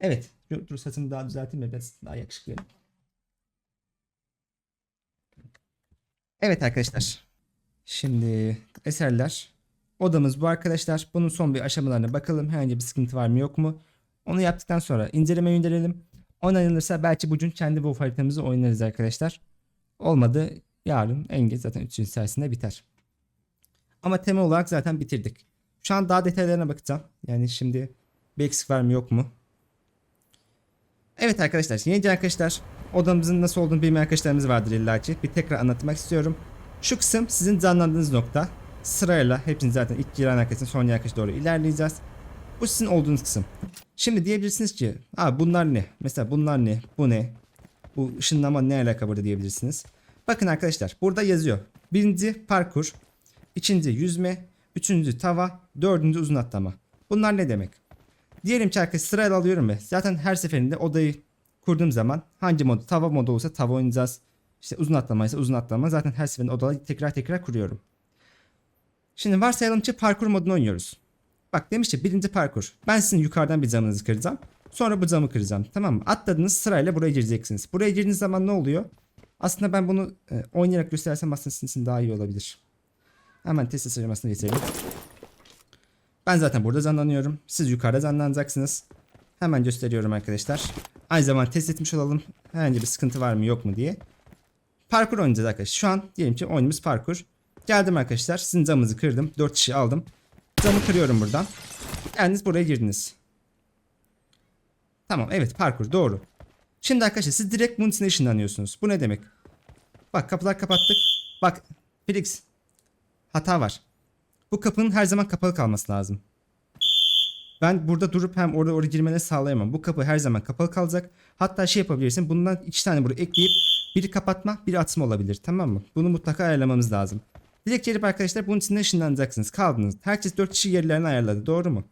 Evet. Dur, dur daha düzelteyim de biraz daha yakışıklı. Evet arkadaşlar. Şimdi eserler. Odamız bu arkadaşlar. Bunun son bir aşamalarına bakalım. Herhangi bir sıkıntı var mı yok mu? Onu yaptıktan sonra inceleme gönderelim. Onaylanırsa belki bugün kendi bu haritamızı oynarız arkadaşlar. Olmadı yarın en geç zaten 3 yıl içerisinde biter. Ama temel olarak zaten bitirdik. Şu an daha detaylarına bakacağım. Yani şimdi bir eksik var mı yok mu? Evet arkadaşlar yeni arkadaşlar odamızın nasıl olduğunu bilmeyen arkadaşlarımız vardır illaki. Bir tekrar anlatmak istiyorum. Şu kısım sizin canlandığınız nokta. Sırayla hepsini zaten ilk giren arkadaşın son arkadaşa doğru ilerleyeceğiz. Bu sizin olduğunuz kısım. Şimdi diyebilirsiniz ki Aa, bunlar ne? Mesela bunlar ne? Bu ne? Bu ışınlama ne alaka burada diyebilirsiniz. Bakın arkadaşlar burada yazıyor. Birinci parkur, ikinci yüzme, üçüncü tava, dördüncü uzun atlama. Bunlar ne demek? Diyelim ki arkadaşlar sırayla alıyorum ve zaten her seferinde odayı kurduğum zaman hangi modu tava modu olsa tava oynayacağız. İşte uzun atlama ise uzun atlama zaten her seferinde odaları tekrar tekrar kuruyorum. Şimdi varsayalım ki parkur modunu oynuyoruz. Bak demiş ki birinci parkur. Ben sizin yukarıdan bir camınızı kıracağım. Sonra bu camı kıracağım. Tamam mı? Atladınız sırayla buraya gireceksiniz. Buraya girdiğiniz zaman ne oluyor? Aslında ben bunu e, oynayarak göstersem aslında sizin için daha iyi olabilir. Hemen test sıramasına geçelim. Ben zaten burada canlanıyorum. Siz yukarıda canlanacaksınız. Hemen gösteriyorum arkadaşlar. Aynı zamanda test etmiş olalım. Herhangi bir sıkıntı var mı yok mu diye. Parkur oynayacağız arkadaşlar. Şu an diyelim ki oyunumuz parkur. Geldim arkadaşlar. Sizin camınızı kırdım. 4 kişi aldım. Camı kırıyorum buradan. Geldiniz buraya girdiniz. Tamam evet parkur doğru. Şimdi arkadaşlar siz direkt bunun içine ışınlanıyorsunuz. Bu ne demek? Bak kapılar kapattık. Bak Felix. Hata var. Bu kapının her zaman kapalı kalması lazım. Ben burada durup hem orada oraya girmeni sağlayamam. Bu kapı her zaman kapalı kalacak. Hatta şey yapabilirsin. Bundan iki tane buraya ekleyip biri kapatma, biri atma olabilir. Tamam mı? Bunu mutlaka ayarlamamız lazım. Direkt gelip arkadaşlar bunun içinde ışınlanacaksınız. Kaldınız. Herkes 4 kişi yerlerini ayarladı. Doğru mu?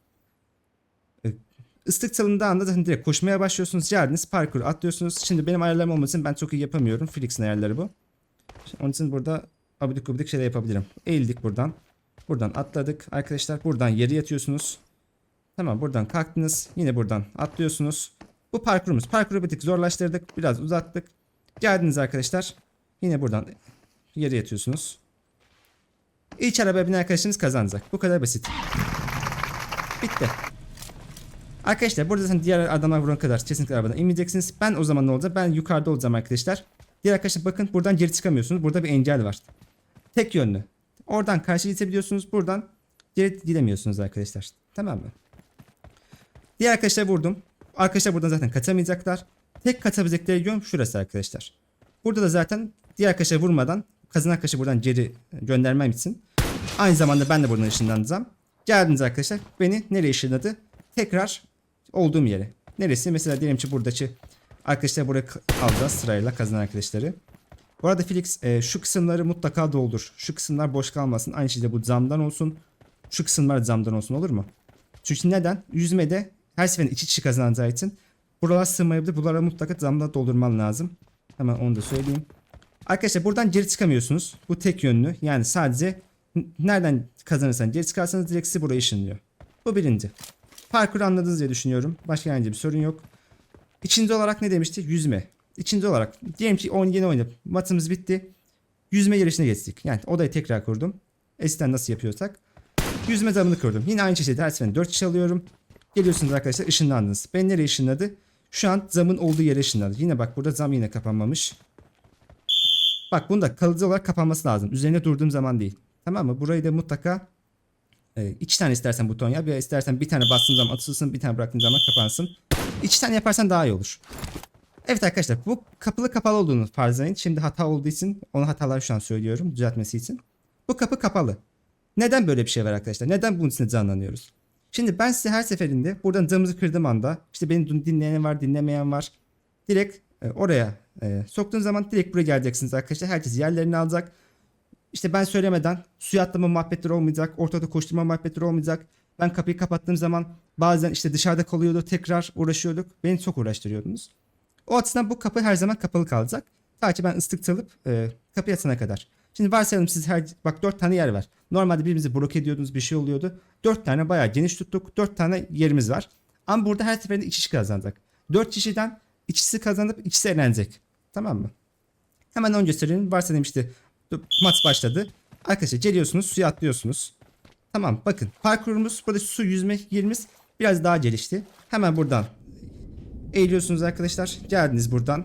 Ee, Islık çalındığı anda zaten direkt koşmaya başlıyorsunuz. Geldiniz parkur atlıyorsunuz. Şimdi benim ayarlarım olması için ben çok iyi yapamıyorum. Felix'in ayarları bu. Onun için burada abidik gubidik şeyler yapabilirim. Eğildik buradan. Buradan atladık. Arkadaşlar buradan yere yatıyorsunuz. Tamam buradan kalktınız. Yine buradan atlıyorsunuz. Bu parkurumuz. Parkuru bir tık zorlaştırdık. Biraz uzattık. Geldiniz arkadaşlar. Yine buradan yere yatıyorsunuz. İlk arabaya binen arkadaşınız kazanacak. Bu kadar basit. Bitti. Arkadaşlar burada zaten diğer adamlar vuran kadar kesinlikle arabadan inmeyeceksiniz. Ben o zaman ne olacak? Ben yukarıda olacağım arkadaşlar. Diğer arkadaşlar bakın buradan geri çıkamıyorsunuz. Burada bir engel var. Tek yönlü. Oradan karşı geçebiliyorsunuz. Buradan geri gidemiyorsunuz arkadaşlar. Tamam mı? Diğer arkadaşlar vurdum. Arkadaşlar buradan zaten kaçamayacaklar. Tek kaçabilecekleri yön şurası arkadaşlar. Burada da zaten diğer arkadaşlar vurmadan kazanan arkadaşı buradan geri göndermem için aynı zamanda ben de buradan ışınlanacağım. Geldiniz arkadaşlar. Beni nereye ışınladı? Tekrar olduğum yere. Neresi? Mesela diyelim ki buradaki arkadaşlar buraya alacağız sırayla kazanan arkadaşları. Bu arada Felix e, şu kısımları mutlaka doldur. Şu kısımlar boş kalmasın. Aynı şekilde bu camdan olsun. Şu kısımlar camdan olsun olur mu? Çünkü neden? Yüzmede her seferinde iki kişi kazanacağı için buralar sığmayabilir. Buralara mutlaka camda doldurman lazım. Hemen onu da söyleyeyim. Arkadaşlar buradan geri çıkamıyorsunuz. Bu tek yönlü. Yani sadece nereden kazanırsan geri çıkarsanız direkt sizi buraya ışınlıyor. Bu birinci. Parkur anladınız diye düşünüyorum. Başka herhangi bir sorun yok. İkinci olarak ne demiştik? Yüzme. İkinci olarak diyelim ki oyun yeni oynayıp matımız bitti. Yüzme yarışına geçtik. Yani odayı tekrar kurdum. Eskiden nasıl yapıyorsak. Yüzme damını kurdum. Yine aynı şekilde her seferinde 4 kişi alıyorum. Geliyorsunuz arkadaşlar ışınlandınız. Ben nereye ışınladı? Şu an zamın olduğu yere ışınladı. Yine bak burada zam yine kapanmamış. Bak bunu da kalıcı olarak kapanması lazım. Üzerine durduğum zaman değil. Tamam mı? Burayı da mutlaka e, iki tane istersen buton yap ya istersen bir tane bastığın zaman atılsın bir tane bıraktığın zaman kapansın. İki tane yaparsan daha iyi olur. Evet arkadaşlar bu kapılı kapalı olduğunu farzlayın. Şimdi hata olduğu için onu hatalar şu an söylüyorum düzeltmesi için. Bu kapı kapalı. Neden böyle bir şey var arkadaşlar? Neden bunun içinde canlanıyoruz? Şimdi ben size her seferinde buradan camımızı kırdığım anda işte beni dinleyen var dinlemeyen var. Direkt e, oraya e, soktuğun zaman direkt buraya geleceksiniz arkadaşlar. Herkes yerlerini alacak. İşte ben söylemeden suya atlama muhabbetleri olmayacak. Ortada koşturma muhabbetleri olmayacak. Ben kapıyı kapattığım zaman bazen işte dışarıda kalıyordu tekrar uğraşıyorduk. Beni çok uğraştırıyordunuz. O açıdan bu kapı her zaman kapalı kalacak. Sadece ben ıslık çalıp e, kapıyı açana kadar. Şimdi varsayalım siz her bak dört tane yer var. Normalde birbirimizi blok ediyordunuz bir şey oluyordu. Dört tane bayağı geniş tuttuk. Dört tane yerimiz var. Ama burada her seferinde iki kişi kazanacak. 4 kişiden ikisi kazanıp ikisi elenecek. Tamam mı? Hemen önce söyleyeyim. Varsa demişti maç başladı. Arkadaşlar geliyorsunuz suya atlıyorsunuz. Tamam bakın parkurumuz burada su yüzme yerimiz biraz daha gelişti. Hemen buradan eğiliyorsunuz arkadaşlar. Geldiniz buradan.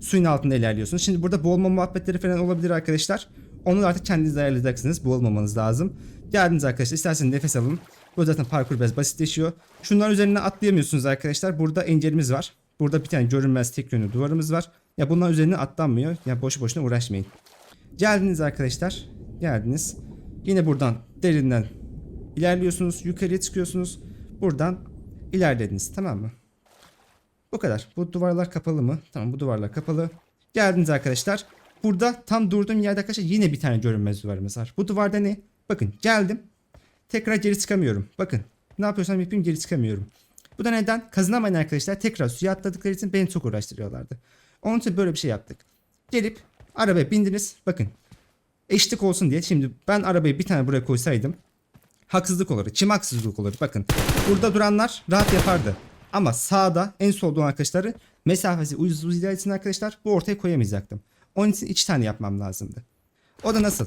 Suyun altında ilerliyorsunuz. Şimdi burada boğulma muhabbetleri falan olabilir arkadaşlar. Onu artık kendiniz ayarlayacaksınız. Boğulmamanız lazım. Geldiniz arkadaşlar. İsterseniz nefes alın. Bu zaten parkur biraz basitleşiyor. Şunların üzerine atlayamıyorsunuz arkadaşlar. Burada engelimiz var. Burada bir tane görünmez tek yönlü duvarımız var. Ya bunların üzerine atlanmıyor. Ya boşu boşuna uğraşmayın. Geldiniz arkadaşlar. Geldiniz. Yine buradan derinden ilerliyorsunuz. Yukarıya çıkıyorsunuz. Buradan ilerlediniz. Tamam mı? Bu kadar. Bu duvarlar kapalı mı? Tamam bu duvarlar kapalı. Geldiniz arkadaşlar. Burada tam durduğum yerde arkadaşlar yine bir tane görünmez duvarımız var. Bu duvarda ne? Bakın geldim. Tekrar geri çıkamıyorum. Bakın ne yapıyorsam yapayım geri çıkamıyorum. Bu da neden? Kazanamayan arkadaşlar tekrar suya atladıkları için beni çok uğraştırıyorlardı. Onun için böyle bir şey yaptık. Gelip arabaya bindiniz. Bakın eşlik olsun diye. Şimdi ben arabayı bir tane buraya koysaydım haksızlık olur. Kim haksızlık olur? Bakın burada duranlar rahat yapardı. Ama sağda en solda olan arkadaşları mesafesi uz uzayacağı için arkadaşlar bu ortaya koyamayacaktım. Onun için iki tane yapmam lazımdı. O da nasıl?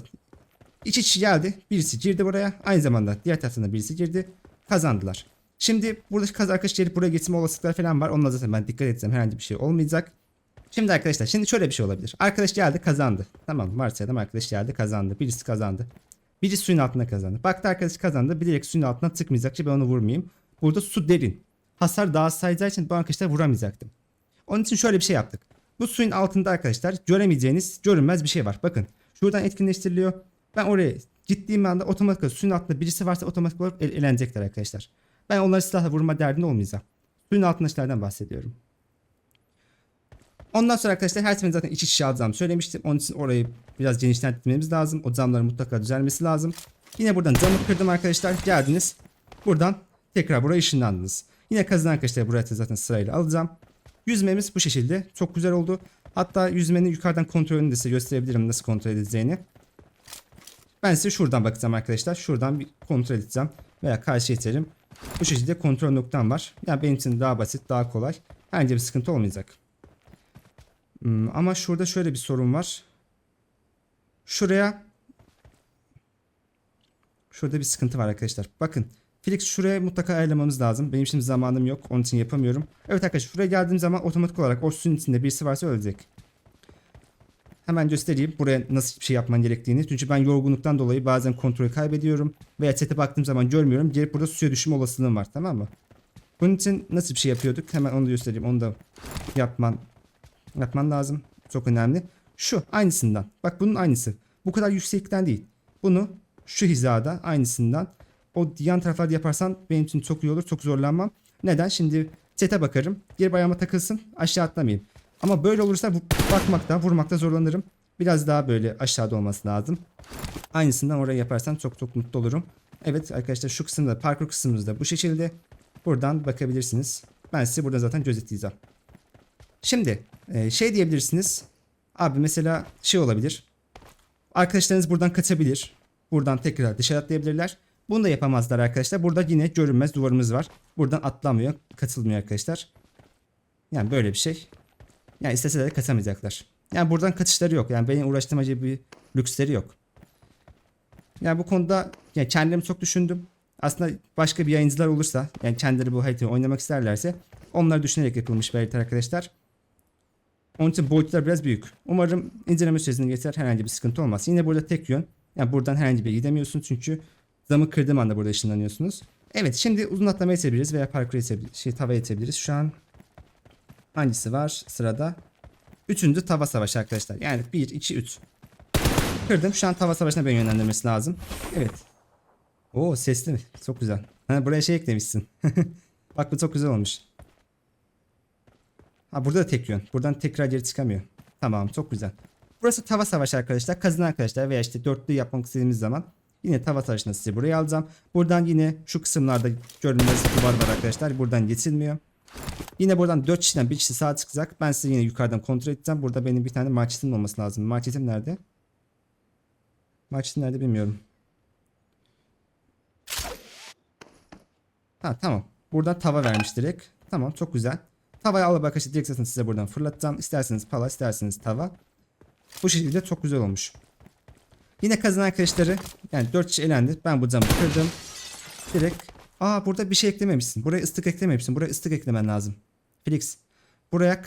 İki kişi geldi. Birisi girdi buraya. Aynı zamanda diğer taraftan birisi girdi. Kazandılar. Şimdi burada kaz arkadaş gelip buraya getirme olasılıkları falan var. Onunla zaten ben dikkat etsem herhangi bir şey olmayacak. Şimdi arkadaşlar şimdi şöyle bir şey olabilir. Arkadaş geldi kazandı. Tamam varsayalım arkadaş geldi kazandı. Birisi kazandı. Biri suyun altında kazandı. Baktı arkadaş kazandı. Bilerek suyun altına tıkmayacak ki ben onu vurmayayım. Burada su derin. Hasar daha az sayacağı için bu arkadaşlar vuramayacaktım. Onun için şöyle bir şey yaptık. Bu suyun altında arkadaşlar göremeyeceğiniz görünmez bir şey var. Bakın şuradan etkinleştiriliyor. Ben oraya gittiğim anda otomatik olarak suyun altında birisi varsa otomatik olarak el- elenecekler arkadaşlar. Ben onları silahla vurma derdinde olmayacağım. Suyun altındakilerden bahsediyorum. Ondan sonra arkadaşlar her seferinde zaten iki kişi alacağımı söylemiştim. Onun için orayı biraz genişletmemiz lazım. O camların mutlaka düzelmesi lazım. Yine buradan camı kırdım arkadaşlar. Geldiniz. Buradan tekrar buraya ışınlandınız. Yine kazanan arkadaşlar buraya zaten sırayla alacağım. Yüzmemiz bu şekilde. Çok güzel oldu. Hatta yüzmenin yukarıdan kontrolünü de size gösterebilirim nasıl kontrol edileceğini. Ben size şuradan bakacağım arkadaşlar. Şuradan bir kontrol edeceğim. Veya karşı iterim. Bu şekilde kontrol noktam var. Yani benim için daha basit, daha kolay. Bence bir sıkıntı olmayacak. Hmm, ama şurada şöyle bir sorun var. Şuraya Şurada bir sıkıntı var arkadaşlar. Bakın. Felix şuraya mutlaka ayarlamamız lazım. Benim şimdi zamanım yok. Onun için yapamıyorum. Evet arkadaşlar şuraya geldiğim zaman otomatik olarak o suyun içinde birisi varsa ölecek. Hemen göstereyim buraya nasıl bir şey yapman gerektiğini. Çünkü ben yorgunluktan dolayı bazen kontrolü kaybediyorum. Veya chat'e baktığım zaman görmüyorum. Gelip burada suya düşme olasılığım var tamam mı? Bunun için nasıl bir şey yapıyorduk? Hemen onu da göstereyim. Onu da yapman yapman lazım. Çok önemli. Şu aynısından. Bak bunun aynısı. Bu kadar yüksekten değil. Bunu şu hizada aynısından o yan taraflarda yaparsan benim için çok iyi olur. Çok zorlanmam. Neden? Şimdi sete bakarım. Geri ayağıma takılsın. Aşağı atlamayayım. Ama böyle olursa bakmakta, vurmakta zorlanırım. Biraz daha böyle aşağıda olması lazım. Aynısından oraya yaparsan çok çok mutlu olurum. Evet arkadaşlar şu kısımda parkur kısmımızda bu şekilde. Buradan bakabilirsiniz. Ben size burada zaten gözetleyeceğim. Şimdi e, şey diyebilirsiniz. Abi mesela şey olabilir. Arkadaşlarınız buradan kaçabilir. Buradan tekrar dışarı atlayabilirler. Bunu da yapamazlar arkadaşlar. Burada yine görünmez duvarımız var. Buradan atlamıyor, katılmıyor arkadaşlar. Yani böyle bir şey. Yani isteseler de kaçamayacaklar. Yani buradan kaçışları yok. Yani benim uğraştırmacı bir lüksleri yok. Yani bu konuda yani kendimi çok düşündüm. Aslında başka bir yayıncılar olursa yani kendileri bu haritayı oynamak isterlerse onları düşünerek yapılmış bir harita arkadaşlar. Onun için boyutlar biraz büyük. Umarım inceleme sürecinde geçer herhangi bir sıkıntı olmaz. Yine burada tek yön. Yani buradan herhangi bir yere gidemiyorsunuz çünkü zamı kırdığım anda burada ışınlanıyorsunuz. Evet şimdi uzun atlama yetebiliriz veya parkur yetebiliriz. Şey tava yetebiliriz. Şu an hangisi var sırada? Üçüncü tava savaşı arkadaşlar. Yani 1, 2, 3. Kırdım. Şu an tava savaşına beni yönlendirmesi lazım. Evet. Oo sesli mi? Çok güzel. Ha, buraya şey eklemişsin. Bak bu çok güzel olmuş. Ha burada da tek yön. Buradan tekrar geri çıkamıyor. Tamam çok güzel. Burası tava savaşı arkadaşlar. Kazanan arkadaşlar veya işte dörtlü yapmak istediğimiz zaman yine tava savaşını size buraya alacağım. Buradan yine şu kısımlarda görünmez duvar var arkadaşlar. Buradan geçilmiyor. Yine buradan 4 kişiden 1 kişi sağa çıkacak. Ben size yine yukarıdan kontrol edeceğim. Burada benim bir tane marketim olması lazım. Marketim nerede? Marketim nerede bilmiyorum. Ha tamam. Buradan tava vermiş direkt. Tamam çok güzel. Tavayı alıp arkadaşlar direkt zaten size buradan fırlatacağım. İsterseniz pala isterseniz tava. Bu şekilde çok güzel olmuş. Yine kazanan arkadaşları yani 4 kişi elendi. Ben bu camı kırdım. Direkt aa burada bir şey eklememişsin. Buraya ıslık eklememişsin. Buraya ıslık eklemen lazım. Felix. Buraya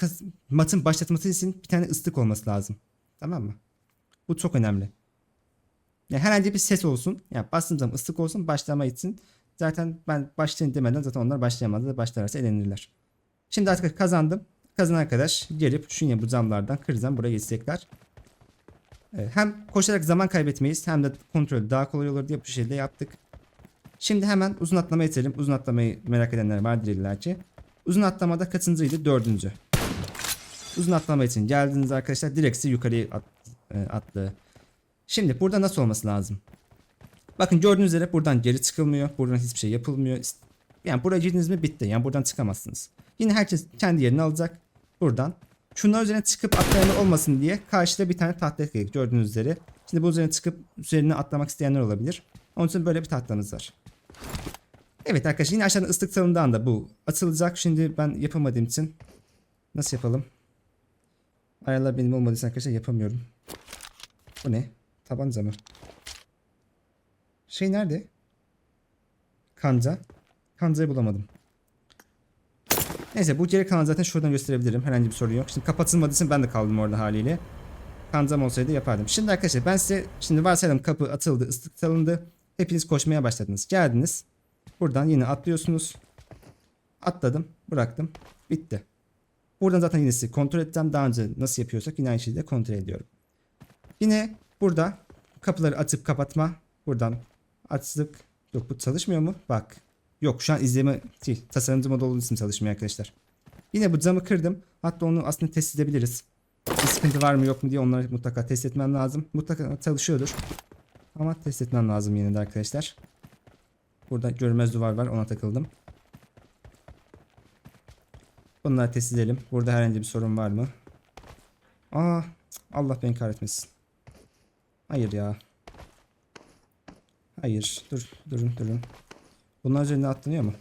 matın başlatması için bir tane ıslık olması lazım. Tamam mı? Bu çok önemli. Yani herhangi bir ses olsun. Yani bastığım zaman ıslık olsun başlama için. Zaten ben başlayın demeden zaten onlar başlayamadı. Başlarsa elenirler. Şimdi artık kazandım. Kazanan arkadaş gelip şu yine bu camlardan kıracağım. Buraya geçecekler. Ee, Hem koşarak zaman kaybetmeyiz hem de kontrol daha kolay olur diye bu şekilde yaptık. Şimdi hemen uzun atlama edelim. Uzun atlamayı merak edenler vardır illa. Uzun atlamada kaçıncıydı? Dördüncü. Uzun atlama için geldiniz arkadaşlar. Direkt sizi yukarıya at, e, attı. Şimdi burada nasıl olması lazım? Bakın gördüğünüz üzere buradan geri çıkılmıyor. Buradan hiçbir şey yapılmıyor. Yani buraya girdiniz mi bitti. Yani buradan çıkamazsınız. Yine herkes kendi yerini alacak. Buradan. Şunlar üzerine çıkıp atlayanlar olmasın diye karşıda bir tane tahta ekledik gördüğünüz üzere. Şimdi bu üzerine çıkıp üzerine atlamak isteyenler olabilir. Onun için böyle bir tahtamız var. Evet arkadaşlar yine aşağıdan ıslık salından da bu atılacak. Şimdi ben yapamadığım için nasıl yapalım? Ayarlar benim olmadığı için arkadaşlar yapamıyorum. Bu ne? Tabanca mı? Şey nerede? Kanca. Kancayı bulamadım. Neyse bu geri kalan zaten şuradan gösterebilirim. Herhangi bir sorun yok. Şimdi kapatılmadığı için ben de kaldım orada haliyle. Kancam olsaydı yapardım. Şimdi arkadaşlar ben size şimdi varsayalım kapı atıldı, ıslık salındı. Hepiniz koşmaya başladınız. Geldiniz. Buradan yine atlıyorsunuz. Atladım, bıraktım. Bitti. Buradan zaten yine sizi kontrol edeceğim. Daha önce nasıl yapıyorsak yine aynı şekilde kontrol ediyorum. Yine burada kapıları açıp kapatma. Buradan açtık. Yok bu çalışmıyor mu? Bak. Yok şu an izleme değil. Tasarımcı modu olduğu için çalışmıyor arkadaşlar. Yine bu camı kırdım. Hatta onu aslında test edebiliriz. Bir sıkıntı var mı yok mu diye onları mutlaka test etmem lazım. Mutlaka çalışıyordur. Ama test etmem lazım yine de arkadaşlar. Burada görmez duvar var ona takıldım. Bunları test edelim. Burada herhangi bir sorun var mı? Aa, Allah beni kahretmesin. Hayır ya. Hayır. Dur, durun, durun. Bunlar üzerine atlanıyor mu?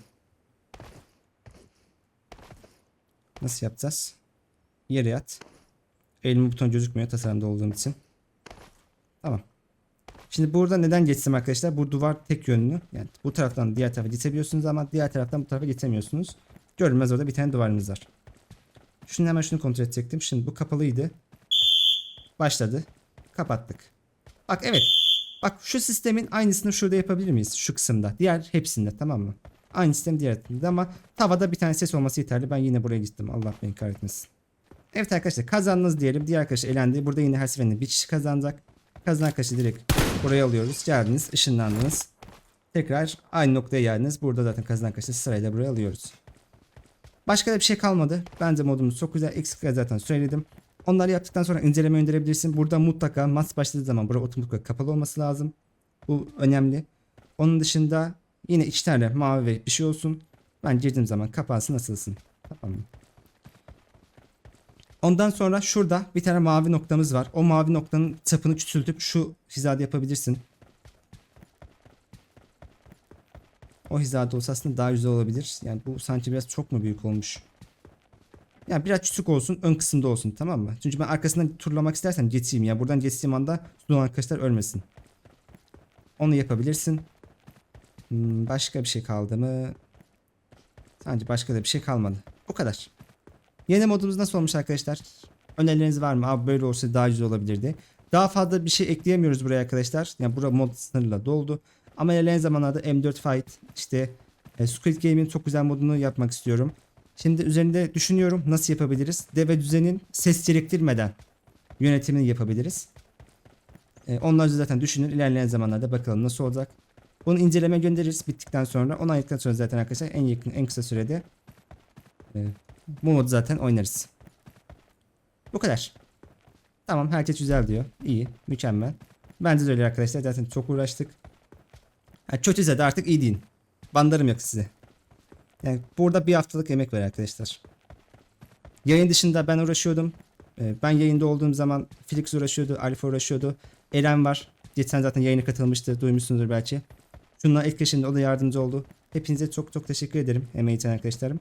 Nasıl yapacağız? Yere yat. Elim buton gözükmüyor tasarımda olduğum için. Tamam. Şimdi burada neden geçsem arkadaşlar? Bu duvar tek yönlü. Yani bu taraftan diğer tarafa geçebiliyorsunuz ama diğer taraftan bu tarafa geçemiyorsunuz. Görünmez orada bir tane duvarımız var. Şimdi hemen şunu kontrol edecektim. Şimdi bu kapalıydı. Başladı. Kapattık. Bak evet. Bak şu sistemin aynısını şurada yapabilir miyiz? Şu kısımda. Diğer hepsinde tamam mı? Aynı sistem diğer hepsinde ama tavada bir tane ses olması yeterli. Ben yine buraya gittim. Allah beni kahretmesin. Evet arkadaşlar kazandınız diyelim. Diğer arkadaş elendi. Burada yine her seferinde bir kişi kazanacak. Kazanan arkadaşı direkt buraya alıyoruz. Geldiniz, ışınlandınız. Tekrar aynı noktaya geldiniz. Burada zaten kazanan arkadaşı sırayla buraya alıyoruz. Başka da bir şey kalmadı. Bence modumuz çok güzel. Eksikleri zaten söyledim. Onları yaptıktan sonra inceleme gönderebilirsin. Burada mutlaka maç başladığı zaman burada otomatik kapalı olması lazım. Bu önemli. Onun dışında yine tane mavi ve bir şey olsun. Ben girdiğim zaman kapansın asılsın. Tamam? Ondan sonra şurada bir tane mavi noktamız var. O mavi noktanın çapını küçültüp şu hizada yapabilirsin. O hizada olsa aslında daha güzel olabilir. Yani bu sanki biraz çok mu büyük olmuş? Yani biraz küçük olsun ön kısımda olsun tamam mı? Çünkü ben arkasından turlamak istersem geçeyim ya. Buradan geçtiğim anda sunulan arkadaşlar ölmesin. Onu yapabilirsin. Hmm, başka bir şey kaldı mı? Sanki başka da bir şey kalmadı. Bu kadar. Yeni modumuz nasıl olmuş arkadaşlar? Önerileriniz var mı? Abi böyle olsa daha güzel olabilirdi. Daha fazla bir şey ekleyemiyoruz buraya arkadaşlar. Yani bura mod sınırla doldu. Ama ilerleyen zamanlarda M4 Fight işte e, Squid Game'in çok güzel modunu yapmak istiyorum. Şimdi üzerinde düşünüyorum nasıl yapabiliriz. Deve düzenin ses gerektirmeden yönetimini yapabiliriz. E, onlar zaten düşünün ilerleyen zamanlarda bakalım nasıl olacak. Bunu inceleme göndeririz bittikten sonra. Onu ayırdıktan sonra zaten arkadaşlar en yakın en kısa sürede e, bu modu zaten oynarız. Bu kadar. Tamam herkes güzel diyor. İyi. Mükemmel. Bence de öyle arkadaşlar. Zaten çok uğraştık. Ha, kötüyse de artık iyi deyin. Bandarım yok size. Yani burada bir haftalık emek var arkadaşlar. Yayın dışında ben uğraşıyordum. Ee, ben yayında olduğum zaman Felix uğraşıyordu, Alfa uğraşıyordu. Eren var. Geçen zaten yayına katılmıştı. Duymuşsunuzdur belki. Şunlar etkileşimde o da yardımcı oldu. Hepinize çok çok teşekkür ederim emeği için arkadaşlarım.